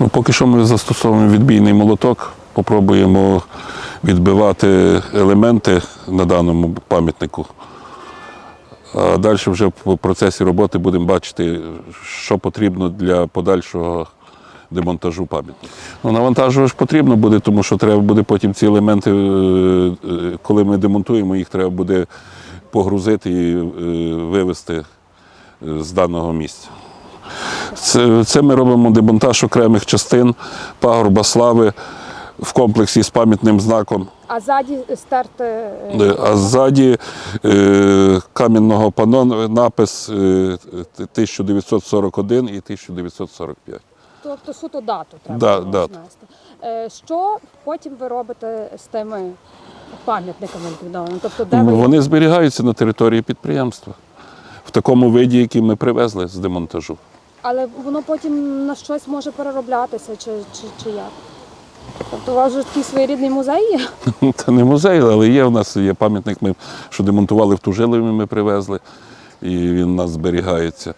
Ну, поки що ми застосовуємо відбійний молоток, попробуємо відбивати елементи на даному пам'ятнику. А далі вже в процесі роботи будемо бачити, що потрібно для подальшого демонтажу пам'ятника. Ну, навантажувати ж потрібно буде, тому що треба буде потім ці елементи, е, е, коли ми демонтуємо, їх треба буде погрузити і е, вивезти з даного місця. Це, ми робимо демонтаж окремих частин пагорба слави в комплексі з пам'ятним знаком. А ззаді стерти. е, Е, А ззаді е, кам'яного пано напис е, 1941 і 1945. Тобто суто дату треба Да, дату. знести. Е, Що потім ви робите з тими пам'ятниками ліквідованими? Тобто, де ви Вони зберігаються на території підприємства в такому виді, який ми привезли з демонтажу. Але воно потім на щось може перероблятися, чи, чи, чи як? Тобто у вас вже такий своєрідний музей є? Це не музей, але є в нас є пам'ятник, ми, що демонтували в Тужилові, ми привезли, і він у нас зберігається.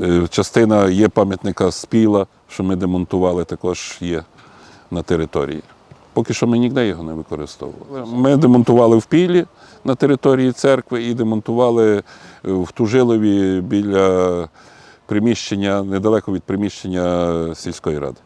Е, Частина є пам'ятника з піла, що ми демонтували, також є на території. Поки що ми ніде його не використовували. Ми демонтували в пілі на території церкви і демонтували е, в Тужилові біля приміщення, недалеко від приміщення сільської ради.